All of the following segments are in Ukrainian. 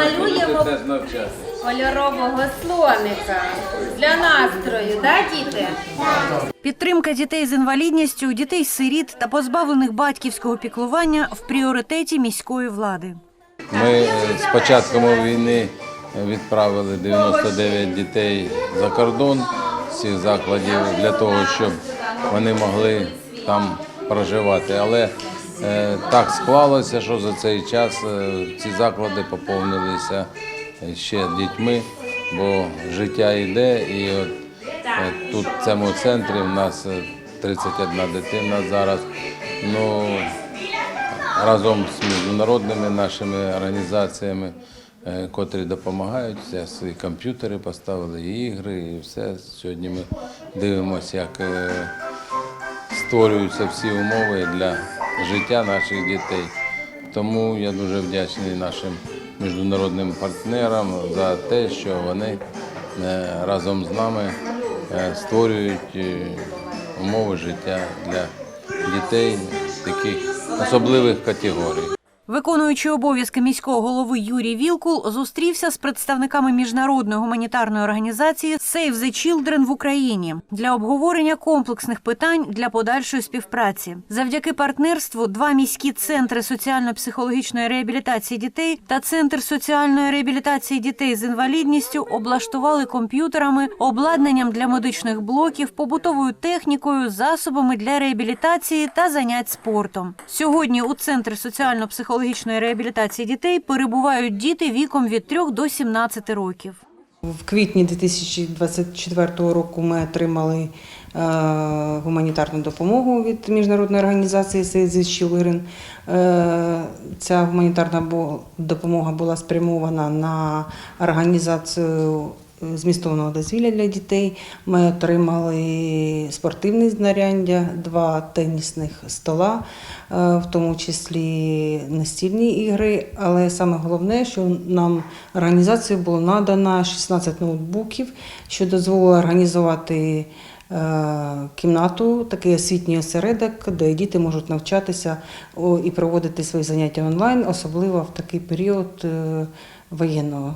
намалюємо кольорового слоника для настрою, да, діти? Підтримка дітей з інвалідністю, дітей-сиріт та позбавлених батьківського піклування в пріоритеті міської влади. Ми з початком війни відправили 99 дітей за кордон з цих закладів для того, щоб вони могли там проживати. Але так склалося, що за цей час е, ці заклади поповнилися ще дітьми, бо життя йде. І от е, тут в цьому центрі в нас е, 31 дитина зараз. Ну, разом з міжнародними нашими організаціями, е, котрі допомагають. Все, свої комп'ютери поставили, і ігри, і все. Сьогодні ми дивимося, як е, створюються всі умови для життя наших дітей. Тому я дуже вдячний нашим міжнародним партнерам за те, що вони е, разом з нами е, створюють е, умови життя для дітей таких особливих категорій. Виконуючий обов'язки міського голови Юрій Вілкул зустрівся з представниками міжнародної гуманітарної організації Save the Children в Україні для обговорення комплексних питань для подальшої співпраці. Завдяки партнерству два міські центри соціально-психологічної реабілітації дітей та центр соціальної реабілітації дітей з інвалідністю облаштували комп'ютерами, обладнанням для медичних блоків, побутовою технікою, засобами для реабілітації та занять спортом. Сьогодні у центрі соціально-психологічної реабілітації дітей перебувають діти віком від 3 до 17 років. В квітні 2024 року ми отримали е, гуманітарну допомогу від міжнародної організації Save the Е, Ця гуманітарна допомога була спрямована на організацію змістовного дозвілля для дітей. Ми отримали спортивні знаряддя, два тенісних стола, е, в тому числі настільні ігри. Але саме головне, що нам організацією було надано 16 ноутбуків, що дозволило організувати е, кімнату, такий освітній осередок, де діти можуть навчатися і проводити свої заняття онлайн, особливо в такий період е, воєнного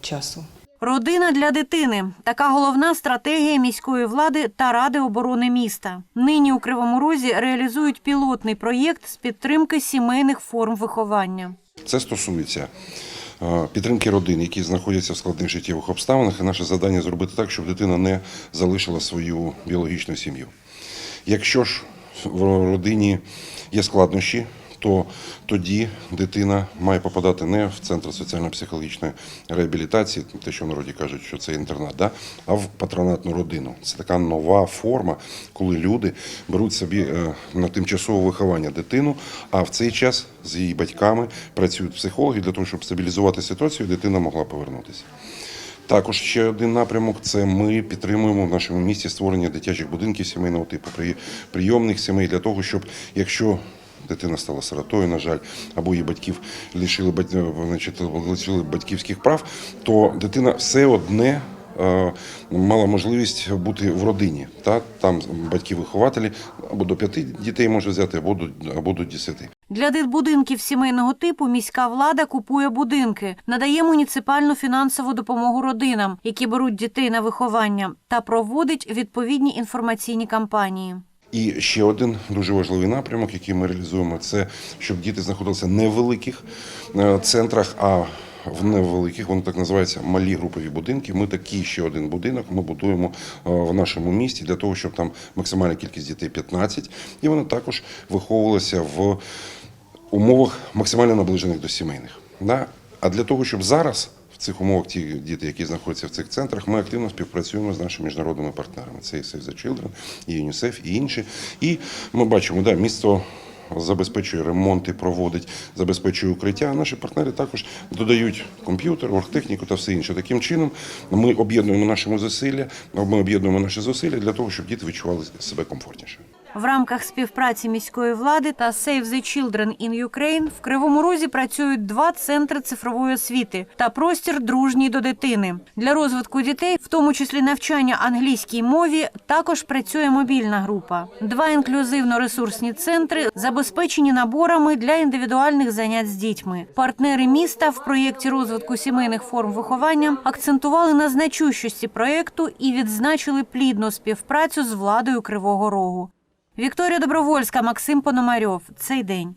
часу. Родина для дитини така головна стратегія міської влади та ради оборони міста. Нині у Кривому Розі реалізують пілотний проєкт з підтримки сімейних форм виховання. Це стосується е, підтримки родин, які знаходяться в складних життєвих обставинах. І наше завдання зробити так, щоб дитина не залишила свою біологічну сім'ю. Якщо ж в родині є складнощі, то тоді дитина має попадати не в центр соціально-психологічної реабілітації, те, що в народі кажуть, що це інтернат, да? а в патронатну родину. Це така нова форма, коли люди беруть собі е, на тимчасове виховання дитину, а в цей час з її батьками працюють психологи для того, щоб стабілізувати ситуацію, і дитина могла повернутися. Також ще один напрямок це ми підтримуємо в нашому місті створення дитячих будинків сімейного типу, при- прийомних сімей для того, щоб якщо дитина стала сиротою, на жаль, або її батьків лишили, значить, лишили батьківських прав, то дитина все одне. е, Мала можливість бути в родині. Та? Там батьки-вихователі або до п'яти дітей може взяти, або до, або до десяти. Для дитбудинків сімейного типу міська влада купує будинки, надає муніципальну фінансову допомогу родинам, які беруть дітей на виховання, та проводить відповідні інформаційні кампанії. І ще один дуже важливий напрямок, який ми реалізуємо, це щоб діти знаходилися не в великих е, центрах, а в невеликих, воно так називається малі групові будинки. Ми такий ще один будинок ми будуємо е, в нашому місті для того, щоб там максимальна кількість дітей 15, і вони також виховувалися в умовах максимально наближених до сімейних. А для того, щоб зараз в цих умовах ті діти, які знаходяться в цих центрах, ми активно співпрацюємо з нашими міжнародними партнерами. Це і Save the Children, і ЮНІСЕФ, і інші. І ми бачимо, да, місто. Забезпечує ремонти, проводить, забезпечує укриття. А наші партнери також додають комп'ютер, оргтехніку та все інше. Таким чином ми об'єднуємо наші зусилля, ми об'єднуємо наші зусилля для того, щоб діти відчували себе комфортніше. В рамках співпраці міської влади та Save the Children in Ukraine в Кривому Розі працюють два центри цифрової освіти та простір дружній до дитини. Для розвитку дітей, в тому числі навчання англійській мові, також працює мобільна група. Два інклюзивно-ресурсні центри забезпечені наборами для індивідуальних занять з дітьми. Партнери міста в проєкті розвитку сімейних форм виховання акцентували на значущості проєкту і відзначили плідну співпрацю з владою Кривого Рогу. Вікторія Добровольська, Максим Пономарьов. Цей день.